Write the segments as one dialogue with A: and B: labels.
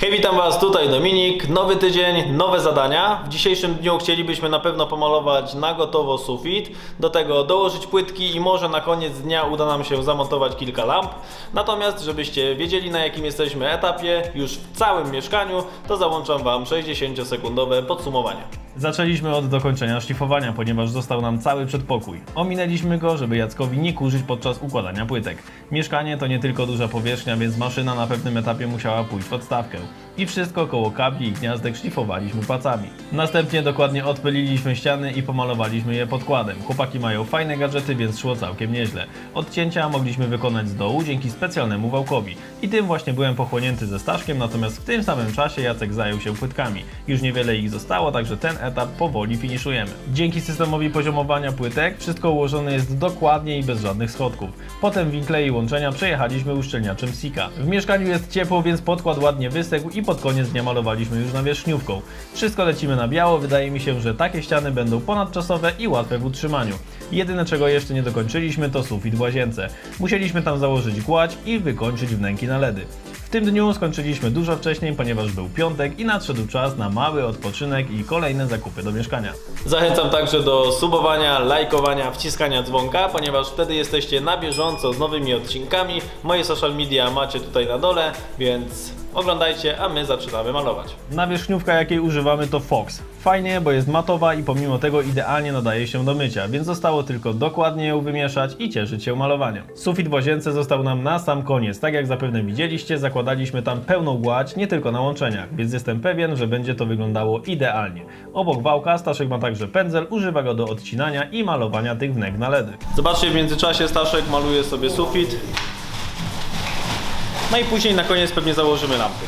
A: Hej, witam Was, tutaj Dominik. Nowy tydzień, nowe zadania. W dzisiejszym dniu chcielibyśmy na pewno pomalować na gotowo sufit, do tego dołożyć płytki i może na koniec dnia uda nam się zamontować kilka lamp. Natomiast, żebyście wiedzieli na jakim jesteśmy etapie, już w całym mieszkaniu, to załączam Wam 60-sekundowe podsumowanie. Zaczęliśmy od dokończenia szlifowania, ponieważ został nam cały przedpokój. Ominęliśmy go, żeby Jackowi nie kurzyć podczas układania płytek. Mieszkanie to nie tylko duża powierzchnia, więc maszyna na pewnym etapie musiała pójść w odstawkę. I wszystko koło kabli i gniazdek szlifowaliśmy pacami. Następnie dokładnie odpyliliśmy ściany i pomalowaliśmy je podkładem. Chłopaki mają fajne gadżety, więc szło całkiem nieźle. Odcięcia mogliśmy wykonać z dołu dzięki specjalnemu wałkowi. I tym właśnie byłem pochłonięty ze Staszkiem, natomiast w tym samym czasie Jacek zajął się płytkami. Już niewiele ich zostało, także ten etap powoli finiszujemy. Dzięki systemowi poziomowania płytek wszystko ułożone jest dokładnie i bez żadnych schodków. Potem winkle i łączenia przejechaliśmy uszczelniaczem Sika. W mieszkaniu jest ciepło, więc podkład ładnie wysechł i pod koniec dnia malowaliśmy już nawierzchniówką. Wszystko lecimy na biało, wydaje mi się, że takie ściany będą ponadczasowe i łatwe w utrzymaniu. Jedyne czego jeszcze nie dokończyliśmy to sufit w łazience. Musieliśmy tam założyć gładź i wykończyć wnęki na ledy. W tym dniu skończyliśmy dużo wcześniej, ponieważ był piątek i nadszedł czas na mały odpoczynek i kolejne zakupy do mieszkania. Zachęcam także do subowania, lajkowania, wciskania dzwonka, ponieważ wtedy jesteście na bieżąco z nowymi odcinkami. Moje social media macie tutaj na dole, więc oglądajcie, a my zaczynamy malować. Nawierzchniówka jakiej używamy to Fox. Fajnie, bo jest matowa i pomimo tego idealnie nadaje się do mycia, więc zostało tylko dokładnie ją wymieszać i cieszyć się malowaniem. Sufit w łazience został nam na sam koniec. Tak jak zapewne widzieliście, zakładaliśmy tam pełną gładź, nie tylko na łączeniach, więc jestem pewien, że będzie to wyglądało idealnie. Obok wałka Staszek ma także pędzel, używa go do odcinania i malowania tych wnek na ledy. Zobaczcie, w międzyczasie Staszek maluje sobie sufit. No i później na koniec pewnie założymy lampy.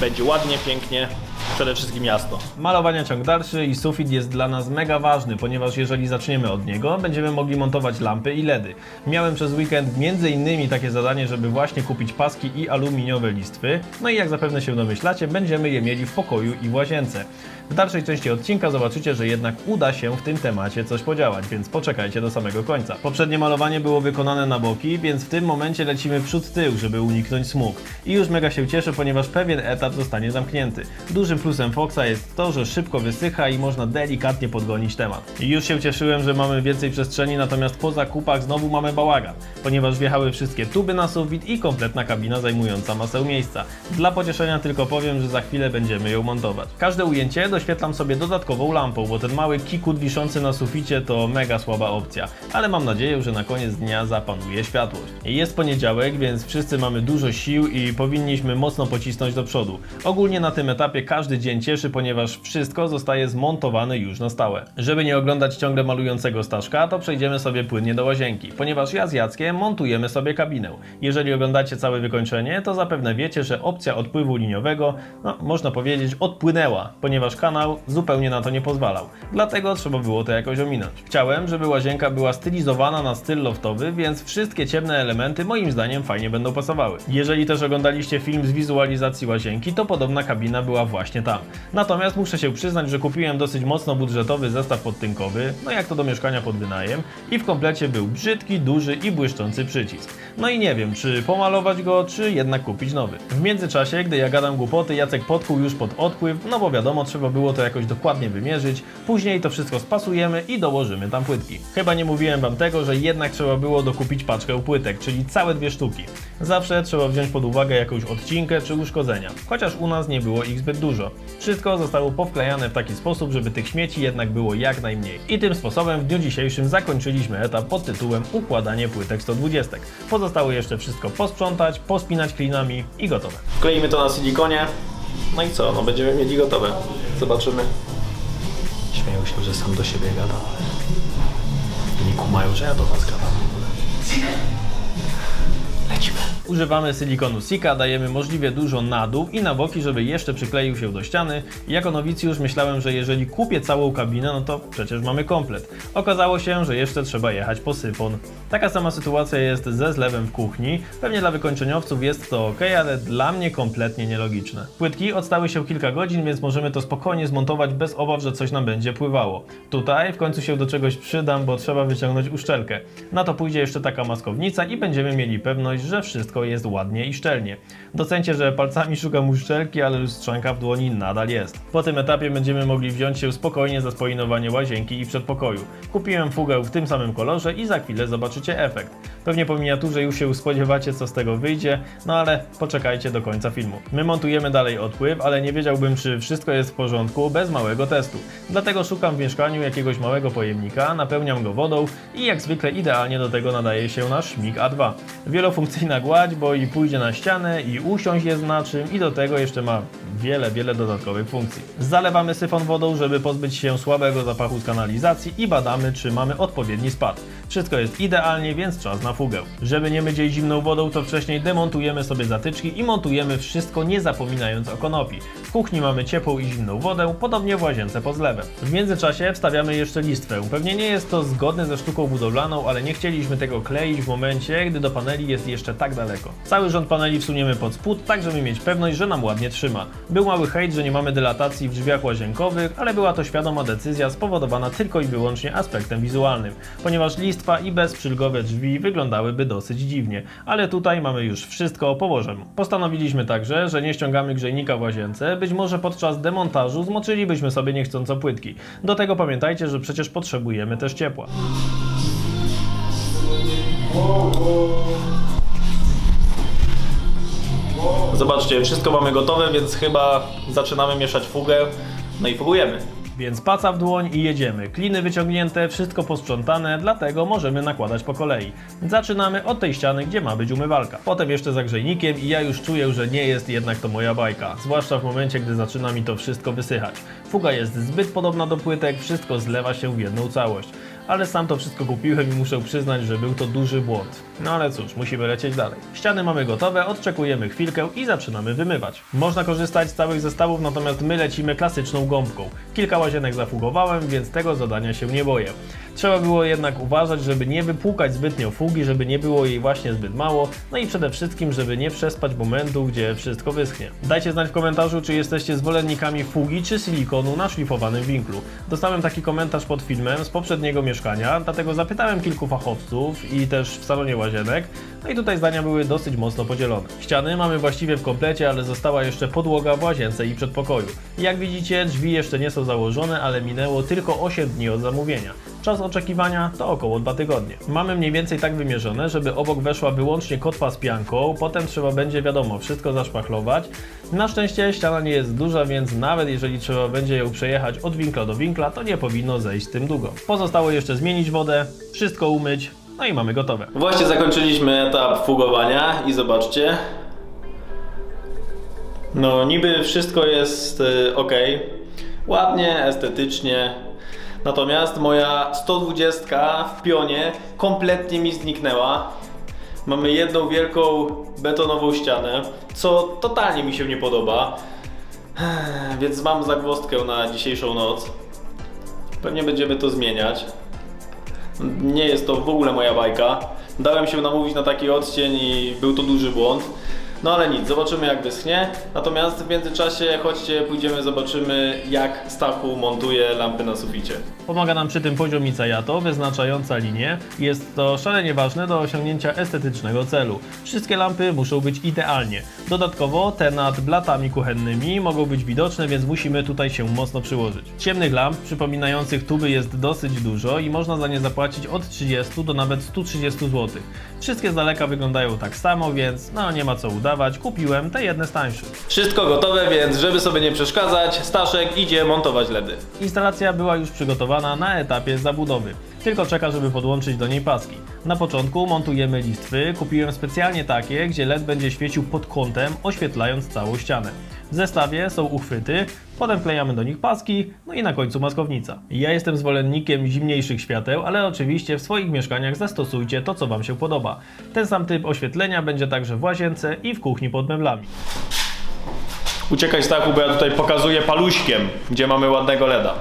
A: Będzie ładnie, pięknie, przede wszystkim jasno. Malowanie ciąg dalszy i sufit jest dla nas mega ważny, ponieważ jeżeli zaczniemy od niego, będziemy mogli montować lampy i LEDy. Miałem przez weekend między innymi takie zadanie, żeby właśnie kupić paski i aluminiowe listwy. No i jak zapewne się domyślacie, będziemy je mieli w pokoju i w łazience. W dalszej części odcinka zobaczycie, że jednak uda się w tym temacie coś podziałać, więc poczekajcie do samego końca. Poprzednie malowanie było wykonane na boki, więc w tym momencie lecimy przód-tył, żeby uniknąć smug. I już mega się cieszę, ponieważ pewien etap zostanie zamknięty. Dużym plusem Foxa jest to, że szybko wysycha i można delikatnie podgonić temat. Już się cieszyłem, że mamy więcej przestrzeni, natomiast po zakupach znowu mamy bałagan, ponieważ wjechały wszystkie tuby na sufit i kompletna kabina zajmująca masę miejsca. Dla pocieszenia tylko powiem, że za chwilę będziemy ją montować. Każde ujęcie doświetlam sobie dodatkową lampą, bo ten mały kikut wiszący na suficie to mega słaba opcja, ale mam nadzieję, że na koniec dnia zapanuje światłość. Jest poniedziałek, więc wszyscy mamy dużo sił i powinniśmy mocno pocisnąć do przodu. Ogólnie na tym etapie każdy dzień cieszy, ponieważ wszystko zostaje zmontowane już na stałe. Żeby nie oglądać ciągle malującego Staszka, to przejdziemy sobie płynnie do łazienki, ponieważ ja z Jackiem montujemy sobie kabinę. Jeżeli oglądacie całe wykończenie, to zapewne wiecie, że opcja odpływu liniowego, no można powiedzieć, odpłynęła, ponieważ kanał zupełnie na to nie pozwalał. Dlatego trzeba było to jakoś ominąć. Chciałem, żeby łazienka była stylizowana na styl loftowy, więc wszystkie ciemne elementy moim zdaniem fajnie będą pasowały. Jeżeli też oglądaliście film z wizualizacji łazienki, to podobna kabina była właśnie tam. Natomiast muszę się przyznać, że kupiłem dosyć mocno budżetowy zestaw podtynkowy, no jak to do mieszkania pod wynajem, i w komplecie był brzydki, duży i błyszczący przycisk. No i nie wiem, czy pomalować go, czy jednak kupić nowy. W międzyczasie, gdy ja gadam głupoty, Jacek podkuł już pod odpływ, no bo wiadomo, trzeba było to jakoś dokładnie wymierzyć, później to wszystko spasujemy i dołożymy tam płytki. Chyba nie mówiłem wam tego, że jednak trzeba było dokupić paczkę płytek, czyli całe dwie sztuki. Zawsze trzeba wziąć pod uwagę jakąś odcinkę czy uszkodzenia, chociaż u nas nie było ich zbyt dużo. Wszystko zostało powklejane w taki sposób, żeby tych śmieci jednak było jak najmniej. I tym sposobem w dniu dzisiejszym zakończyliśmy etap pod tytułem układanie płytek 120. Pozostało jeszcze wszystko posprzątać, pospinać klinami i gotowe. Wkleimy to na silikonie. No i co? No będziemy mieli gotowe. Zobaczymy. Śmieją się, że sam do siebie gadam. Nie kumają, że ja do was gadam. Lecimy. Używamy silikonu Sika, dajemy możliwie dużo na dół i na boki, żeby jeszcze przykleił się do ściany. Jako nowicjusz myślałem, że jeżeli kupię całą kabinę, no to przecież mamy komplet. Okazało się, że jeszcze trzeba jechać po syfon. Taka sama sytuacja jest ze zlewem w kuchni. Pewnie dla wykończeniowców jest to ok, ale dla mnie kompletnie nielogiczne. Płytki odstały się kilka godzin, więc możemy to spokojnie zmontować bez obaw, że coś nam będzie pływało. Tutaj w końcu się do czegoś przydam, bo trzeba wyciągnąć uszczelkę. Na to pójdzie jeszcze taka maskownica i będziemy mieli pewność, że wszystko jest ładnie i szczelnie. Docencie, że palcami szukam uszczelki, ale lustrzanka w dłoni nadal jest. Po tym etapie będziemy mogli wziąć się spokojnie za spoinowanie łazienki i przedpokoju. Kupiłem fugę w tym samym kolorze i za chwilę zobaczycie efekt. Pewnie po miniaturze już się spodziewacie co z tego wyjdzie, no ale poczekajcie do końca filmu. My montujemy dalej odpływ, ale nie wiedziałbym czy wszystko jest w porządku bez małego testu. Dlatego szukam w mieszkaniu jakiegoś małego pojemnika, napełniam go wodą i jak zwykle idealnie do tego nadaje się nasz MiG A2. Wielofunkcyjna gładź, bo i pójdzie na ścianę i usiąść jest na czym i do tego jeszcze ma wiele, wiele dodatkowych funkcji. Zalewamy syfon wodą, żeby pozbyć się słabego zapachu z kanalizacji i badamy, czy mamy odpowiedni spad. Wszystko jest idealnie, więc czas na fugę. Żeby nie myć jej zimną wodą, to wcześniej demontujemy sobie zatyczki i montujemy wszystko nie zapominając o konopi. W kuchni mamy ciepłą i zimną wodę, podobnie w łazience pod zlewem. W międzyczasie wstawiamy jeszcze listwę. Pewnie nie jest to zgodne ze sztuką budowlaną, ale nie chcieliśmy tego kleić w momencie, gdy do paneli jest jeszcze tak daleko. Cały rząd paneli wsuniemy pod spód, tak żeby mieć pewność, że nam ładnie trzyma. Był mały hejt, że nie mamy dylatacji w drzwiach łazienkowych, ale była to świadoma decyzja spowodowana tylko i wyłącznie aspektem wizualnym, ponieważ i bezprzylgowe drzwi wyglądałyby dosyć dziwnie, ale tutaj mamy już wszystko po Bożemu. Postanowiliśmy także, że nie ściągamy grzejnika w łazience, być może podczas demontażu zmoczylibyśmy sobie niechcąco płytki. Do tego pamiętajcie, że przecież potrzebujemy też ciepła. Zobaczcie, wszystko mamy gotowe, więc chyba zaczynamy mieszać fugę. No i fugujemy. Więc paca w dłoń i jedziemy. Kliny wyciągnięte, wszystko posprzątane, dlatego możemy nakładać po kolei. Zaczynamy od tej ściany, gdzie ma być umywalka. Potem jeszcze za grzejnikiem i ja już czuję, że nie jest jednak to moja bajka. Zwłaszcza w momencie, gdy zaczyna mi to wszystko wysychać. Fuga jest zbyt podobna do płytek, wszystko zlewa się w jedną całość. Ale sam to wszystko kupiłem i muszę przyznać, że był to duży błąd. No ale cóż, musimy lecieć dalej. Ściany mamy gotowe, odczekujemy chwilkę i zaczynamy wymywać. Można korzystać z całych zestawów, natomiast my lecimy klasyczną gąbką. Kilka łazienek zafugowałem, więc tego zadania się nie boję. Trzeba było jednak uważać, żeby nie wypłukać zbytnio fugi, żeby nie było jej właśnie zbyt mało, no i przede wszystkim, żeby nie przespać momentu, gdzie wszystko wyschnie. Dajcie znać w komentarzu, czy jesteście zwolennikami fugi czy silikonu na szlifowanym winklu. Dostałem taki komentarz pod filmem z poprzedniego mieszkania, dlatego zapytałem kilku fachowców i też w salonie łazienek, no i tutaj zdania były dosyć mocno podzielone. Ściany mamy właściwie w komplecie, ale została jeszcze podłoga w łazience i przedpokoju. Jak widzicie, drzwi jeszcze nie są założone, ale minęło tylko 8 dni od zamówienia. Czas oczekiwania to około 2 tygodnie. Mamy mniej więcej tak wymierzone, żeby obok weszła wyłącznie kotwa z pianką, potem trzeba będzie wiadomo wszystko zaszpachlować. Na szczęście ściana nie jest duża, więc nawet jeżeli trzeba będzie ją przejechać od winkla do winkla, to nie powinno zejść tym długo. Pozostało jeszcze zmienić wodę, wszystko umyć, no i mamy gotowe. Właśnie zakończyliśmy etap fugowania i zobaczcie. No niby wszystko jest ok, ładnie, estetycznie, Natomiast moja 120 w pionie kompletnie mi zniknęła. Mamy jedną wielką betonową ścianę, co totalnie mi się nie podoba. Więc mam zagwozdkę na dzisiejszą noc. Pewnie będziemy to zmieniać. Nie jest to w ogóle moja bajka. Dałem się namówić na taki odcień i był to duży błąd. No ale nic, zobaczymy jak wyschnie. Natomiast w międzyczasie chodźcie, pójdziemy, zobaczymy jak Stachu montuje lampy na suficie. Pomaga nam przy tym poziomica Jato, wyznaczająca linię. Jest to szalenie ważne do osiągnięcia estetycznego celu. Wszystkie lampy muszą być idealnie. Dodatkowo te nad blatami kuchennymi mogą być widoczne, więc musimy tutaj się mocno przyłożyć. Ciemnych lamp przypominających tuby jest dosyć dużo i można za nie zapłacić od 30 do nawet 130 zł. Wszystkie z daleka wyglądają tak samo, więc no nie ma co udawać, kupiłem te jedne z tańszych. Wszystko gotowe, więc żeby sobie nie przeszkadzać, Staszek idzie montować LEDy. Instalacja była już przygotowana na etapie zabudowy. Tylko czeka, żeby podłączyć do niej paski. Na początku montujemy listwy, kupiłem specjalnie takie, gdzie LED będzie świecił pod kątem, oświetlając całą ścianę. W zestawie są uchwyty, potem wklejamy do nich paski, no i na końcu maskownica. Ja jestem zwolennikiem zimniejszych świateł, ale oczywiście w swoich mieszkaniach zastosujcie to, co Wam się podoba. Ten sam typ oświetlenia będzie także w łazience i w kuchni pod meblami. Uciekaj Stachu, bo ja tutaj pokazuję paluśkiem, gdzie mamy ładnego LEDa.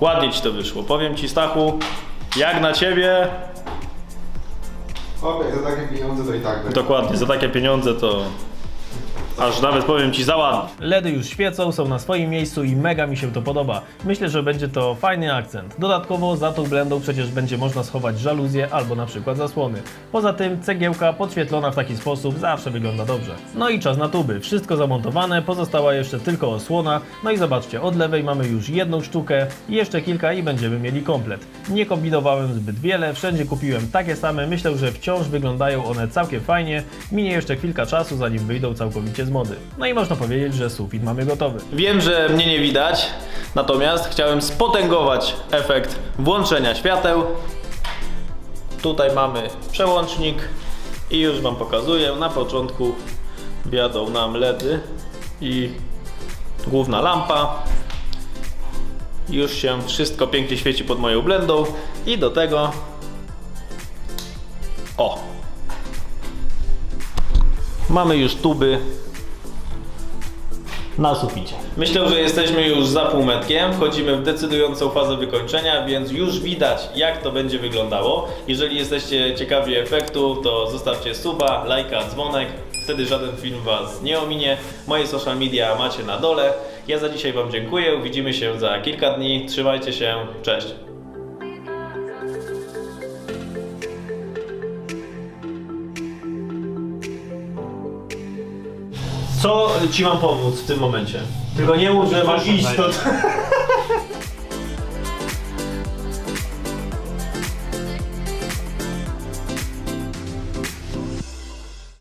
A: Ładnie Ci to wyszło. Powiem Ci Stachu, jak na Ciebie,
B: Okej, za takie pieniądze to i tak będzie.
A: dokładnie, za takie pieniądze to Aż nawet powiem Ci za. LEDy już świecą, są na swoim miejscu i mega mi się to podoba. Myślę, że będzie to fajny akcent. Dodatkowo za tą blendą przecież będzie można schować żaluzje albo na przykład zasłony. Poza tym cegiełka podświetlona w taki sposób zawsze wygląda dobrze. No i czas na tuby. Wszystko zamontowane, pozostała jeszcze tylko osłona. No i zobaczcie, od lewej mamy już jedną sztukę jeszcze kilka i będziemy mieli komplet. Nie kombinowałem zbyt wiele, wszędzie kupiłem takie same. Myślę, że wciąż wyglądają one całkiem fajnie. Minie jeszcze kilka czasu, zanim wyjdą całkowicie z mody. No i można powiedzieć, że sufit mamy gotowy. Wiem, że mnie nie widać, natomiast chciałem spotęgować efekt włączenia świateł. Tutaj mamy przełącznik i już Wam pokazuję. Na początku wjadą nam LEDy i główna lampa. Już się wszystko pięknie świeci pod moją blendą i do tego o mamy już tuby na suficie. Myślę, że jesteśmy już za półmetkiem, wchodzimy w decydującą fazę wykończenia, więc już widać jak to będzie wyglądało. Jeżeli jesteście ciekawi efektu, to zostawcie suba, lajka, dzwonek, wtedy żaden film Was nie ominie. Moje social media macie na dole. Ja za dzisiaj Wam dziękuję, widzimy się za kilka dni, trzymajcie się, cześć! Co Ci mam pomóc w tym momencie? Tylko nie mów, że masz iść stąd.